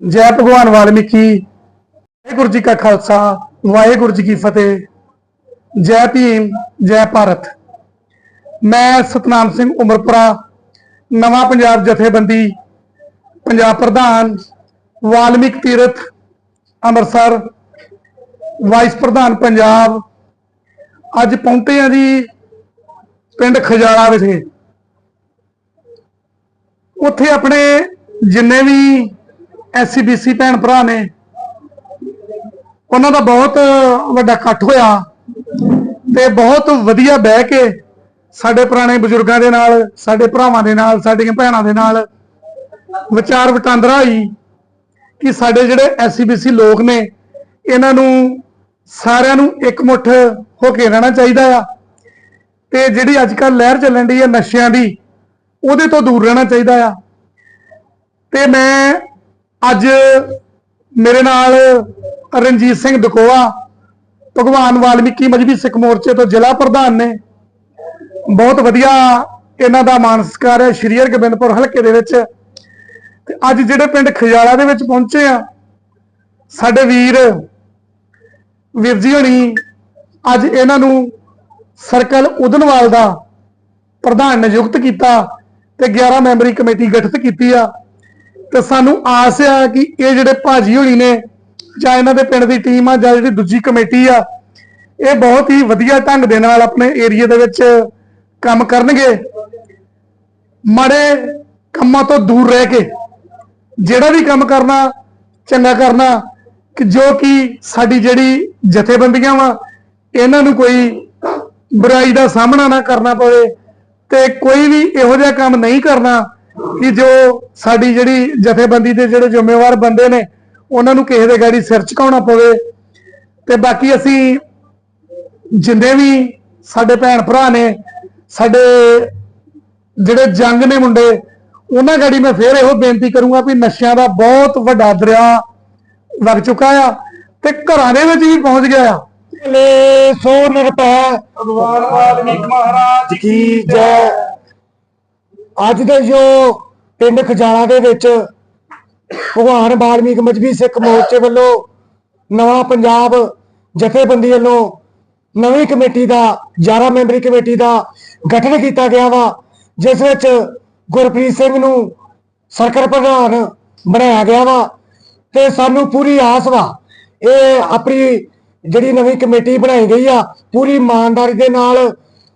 ਜੈ ਭਗਵਾਨ ਵਾਲਮੀਕੀ। ਵਾਹਿਗੁਰੂ ਜੀ ਕਾ ਖਾਲਸਾ, ਵਾਹਿਗੁਰੂ ਜੀ ਕੀ ਫਤਿਹ। ਜੈ ਭੀਮ, ਜੈ ਭਾਰਤ। ਮੈਂ ਸਤਨਾਮ ਸਿੰਘ ਉਮਰਪੁਰਾ, ਨਵਾਂ ਪੰਜਾਬ ਜਥੇਬੰਦੀ, ਪੰਜਾਬ ਪ੍ਰਧਾਨ, ਵਾਲਮੀਕ ਤੀਰਥ, ਅੰਮ੍ਰਿਤਸਰ, ਵਾਈਸ ਪ੍ਰਧਾਨ ਪੰਜਾਬ। ਅੱਜ ਪਹੁੰਚੇ ਆ ਜੀ ਪਿੰਡ ਖਜਾਲਾ ਵਿਖੇ। ਉੱਥੇ ਆਪਣੇ ਜਿੰਨੇ ਵੀ ਐਸਸੀਬੀਸੀ ਭੈਣ ਭਰਾ ਨੇ। ਉਹਨਾਂ ਦਾ ਬਹੁਤ ਵੱਡਾ ਇਕੱਠ ਹੋਇਆ ਤੇ ਬਹੁਤ ਵਧੀਆ ਬਹਿ ਕੇ ਸਾਡੇ ਪੁਰਾਣੇ ਬਜ਼ੁਰਗਾਂ ਦੇ ਨਾਲ, ਸਾਡੇ ਭਰਾਵਾਂ ਦੇ ਨਾਲ, ਸਾਡੀਆਂ ਭੈਣਾਂ ਦੇ ਨਾਲ ਵਿਚਾਰ ਵਟਾਂਦਰਾ ਹੋਈ ਕਿ ਸਾਡੇ ਜਿਹੜੇ ਐਸਸੀਬੀਸੀ ਲੋਕ ਨੇ, ਇਹਨਾਂ ਨੂੰ ਸਾਰਿਆਂ ਨੂੰ ਇਕਮੁੱਠ ਹੋ ਕੇ ਰਹਿਣਾ ਚਾਹੀਦਾ ਆ ਤੇ ਜਿਹੜੀ ਅੱਜ ਕੱਲ ਲਹਿਰ ਚੱਲਣ ਦੀ ਹੈ ਨਸ਼ਿਆਂ ਦੀ, ਉਹਦੇ ਤੋਂ ਦੂਰ ਰਹਿਣਾ ਚਾਹੀਦਾ ਆ। ਤੇ ਮੈਂ ਅੱਜ ਮੇਰੇ ਨਾਲ ਰਣਜੀਤ ਸਿੰਘ ਦਕੋਆ, ਭਗਵਾਨ ਵਾਲਮੀਕੀ ਮਜਬੀ ਸਿੱਖ ਮੋਰਚੇ ਤੋਂ ਜ਼ਿਲ੍ਹਾ ਪ੍ਰਧਾਨ ਨੇ। ਬਹੁਤ ਵਧੀਆ ਇਹਨਾਂ ਦਾ ਮਾਨ ਸਤਿਕਾਰ ਹੈ, ਸ਼੍ਰੀ ਹਰਗੋਬਿੰਦਪੁਰ ਹਲਕੇ ਦੇ ਵਿੱਚ। ਤੇ ਅੱਜ ਜਿਹੜੇ ਪਿੰਡ ਖਜਾਲਾ ਦੇ ਵਿੱਚ ਪਹੁੰਚੇ ਆ, ਸਾਡੇ ਵੀਰ ਵੀਰ ਜੀ ਹੋਣੀ, ਅੱਜ ਇਹਨਾਂ ਨੂੰ ਸਰਕਲ ਉਦਨਵਾਲ ਦਾ ਪ੍ਰਧਾਨ ਨਿਯੁਕਤ ਕੀਤਾ ਤੇ 11 ਮੈਂਬਰੀ ਕਮੇਟੀ ਗਠਿਤ ਕੀਤੀ ਆ। ਤੇ ਸਾਨੂੰ ਆਸ ਆ ਕਿ ਇਹ ਜਿਹੜੇ ਭਾਜੀ ਹੋਣੀ ਨੇ, ਜਾਂ ਇਹਨਾਂ ਦੇ ਪਿੰਡ ਦੀ ਟੀਮ ਆ, ਜਾਂ ਜਿਹੜੀ ਦੂਜੀ ਕਮੇਟੀ ਆ, ਇਹ ਬਹੁਤ ਹੀ ਵਧੀਆ ਢੰਗ ਦੇ ਨਾਲ ਆਪਣੇ ਏਰੀਆ ਦੇ ਵਿੱਚ ਕੰਮ ਕਰਨਗੇ। ਮਾੜੇ ਕੰਮਾਂ ਤੋਂ ਦੂਰ ਰਹਿ ਕੇ, ਜਿਹੜਾ ਵੀ ਕੰਮ ਕਰਨਾ, ਚੰਗਾ ਕਰਨਾ, ਕਿ ਜੋ ਕਿ ਸਾਡੀ ਜਿਹੜੀ ਜਥੇਬੰਦੀਆਂ ਵਾ, ਇਹਨਾਂ ਨੂੰ ਕੋਈ ਬੁਰਾਈ ਦਾ ਸਾਹਮਣਾ ਨਾ ਕਰਨਾ ਪਵੇ ਤੇ ਕੋਈ ਵੀ ਇਹੋ ਜਿਹਾ ਕੰਮ ਨਹੀਂ ਕਰਨਾ ਕਿ ਜੋ ਸਾਡੀ ਜਿਹੜੀ ਜਥੇਬੰਦੀ ਦੇ ਜਿਹੜੇ ਜ਼ਿੰਮੇਵਾਰ ਬੰਦੇ ਨੇ ਉਹਨਾਂ ਨੂੰ ਕਿਸੇ ਦੇ ਗਾੜੀ ਸਿਰ ਝੁਕਾਉਣਾ ਪਵੇ। ਤੇ ਬਾਕੀ ਅਸੀਂ ਜਿੰਨੇ ਵੀ ਸਾਡੇ ਭੈਣ ਭਰਾ ਨੇ ਸਾਡੇ ਜਿਹੜੇ ਜੰਗ ਨੇ ਮੁੰਡੇ ਉਹਨਾਂ ਗਾੜੀ ਮੈਂ ਫੇਰ ਇਹੋ ਬੇਨਤੀ ਕਰੂੰਗਾ ਵੀ ਨਸ਼ਿਆਂ ਦਾ ਬਹੁਤ ਵੱਡਾ ਦਰਿਆ ਵਗ ਚੁੱਕਾ ਆ ਤੇ ਘਰਾਂ ਦੇ ਵਿੱਚ ਵੀ ਪਹੁੰਚ ਗਿਆ ਆ। ਲੈ ਸੋ ਨਿਰਭੈ। ਭਗਵਾਨ ਵਾਲਮੀਕ ਮਹਾਰਾਜ ਕੀ ਜੈ। ਅੱਜ ਦੇ ਜੋ ਪਿੰਡ ਖਜਾਲਾ ਦੇ ਵਿੱਚ ਭਗਵਾਨ ਬਾਲਮੀਕ ਮਜਬੀ ਸਿੱਖ ਮੋਰਚੇ ਵੱਲੋਂ ਨਵਾਂ ਪੰਜਾਬ ਜਥੇਬੰਦੀ ਵੱਲੋਂ ਨਵੀਂ ਕਮੇਟੀ ਦਾ 11 ਮੈਂਬਰੀ ਕਮੇਟੀ ਦਾ ਗਠਨ ਕੀਤਾ ਗਿਆ ਵਾ, ਜਿਸ ਵਿੱਚ ਗੁਰਪ੍ਰੀਤ ਸਿੰਘ ਨੂੰ ਸਰਕਲ ਪ੍ਰਧਾਨ ਬਣਾਇਆ ਗਿਆ ਵਾ ਤੇ ਸਾਨੂੰ ਪੂਰੀ ਆਸ ਵਾ, ਇਹ ਆਪਣੀ ਜਿਹੜੀ ਨਵੀਂ ਕਮੇਟੀ ਬਣਾਈ ਗਈ ਆ, ਪੂਰੀ ਇਮਾਨਦਾਰੀ ਦੇ ਨਾਲ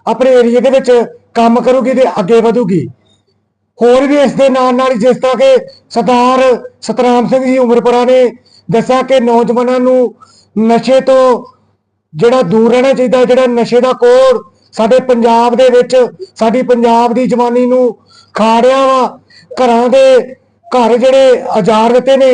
ਆਪਣੇ ਏਰੀਆ ਦੇ ਵਿੱਚ ਕੰਮ ਕਰੂਗੀ ਤੇ ਅੱਗੇ ਵਧੂਗੀ। ਹੋਰ ਵੀ ਇਸ ਦੇ ਨਾਲ ਨਾਲ ਜਿਸ ਤਰ੍ਹਾਂ ਕਿ ਸਰਦਾਰ ਸਤਰਾਮ ਸਿੰਘ ਜੀ ਉਮਰਪੁਰਾ ਨੇ ਦੱਸਿਆ ਕਿ ਨੌਜਵਾਨਾਂ ਨੂੰ ਨਸ਼ੇ ਤੋਂ ਜਿਹੜਾ ਦੂਰ ਰਹਿਣਾ ਚਾਹੀਦਾ, ਜਿਹੜਾ ਨਸ਼ੇ ਦਾ ਕੋੜ ਸਾਡੇ ਪੰਜਾਬ ਦੇ ਵਿੱਚ, ਸਾਡੀ ਪੰਜਾਬ ਦੀ ਜਵਾਨੀ ਨੂੰ ਖਾ ਰਿਹਾ ਵਾ, ਘਰਾਂ ਦੇ ਘਰ ਜਿਹੜੇ ਆਜ਼ਾਰ ਦਿੱਤੇ ਨੇ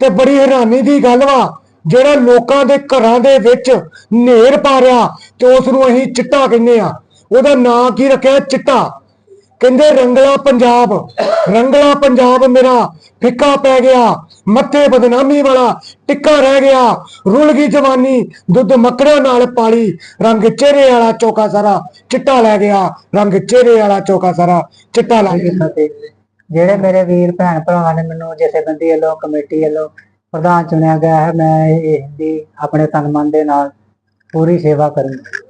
ਤੇ ਬੜੀ ਹੈਰਾਨੀ ਦੀ ਗੱਲ ਵਾ, ਜਿਹੜਾ ਲੋਕਾਂ ਦੇ ਘਰਾਂ ਦੇ ਵਿੱਚ ਨੇਰ ਪਾ ਰਿਹਾ ਤੇ ਉਸ ਨੂੰ ਅਸੀਂ ਚਿੱਟਾ ਕਹਿੰਦੇ ਆ, ਉਹਦਾ ਨਾਂ ਕੀ ਰੱਖਿਆ? ਚਿੱਟਾ। ਕਹਿੰਦੇ ਰੰਗਲਾ ਪੰਜਾਬ ਰੰਗਲਾ ਪੰਜਾਬ ਮੇਰਾ ਫਿੱਕਾ ਪੈ ਗਿਆ, ਮੱਥੇ ਬਦਨਾਮੀ ਵਾਲਾ ਟਿੱਕਾ ਰਹਿ ਗਿਆ, ਰੁਲ ਗਈ ਜਵਾਨੀ, ਦੁੱਧ ਮੱਕੜਾਂ ਨਾਲ ਪਾਲੀ, ਰੰਗ ਚਿਹਰੇ ਵਾਲਾ ਚੋਕਾ ਸਾਰਾ ਚਿੱਟਾ ਲੈ ਗਿਆ, ਰੰਗ ਚਿਹਰੇ ਵਾਲਾ ਚੋਕਾ ਸਾਰਾ ਚਿੱਟਾ ਲੈ ਗਿਆ। ਜਿਹੜੇ ਮੇਰੇ ਵੀਰ ਭੈਣ ਭਰਾਵਾਂ ਨੇ ਮੈਨੂੰ ਜਥੇਬੰਦੀ ਵੱਲੋਂ, ਕਮੇਟੀ ਵੱਲੋਂ ਪ੍ਰਧਾਨ ਚੁਣਿਆ ਗਿਆ ਹੈ, ਮੈਂ ਇਹ ਦੀ ਆਪਣੇ ਤਨ ਮਨ ਦੇ ਨਾਲ ਪੂਰੀ ਸੇਵਾ ਕਰੂੰਗਾ।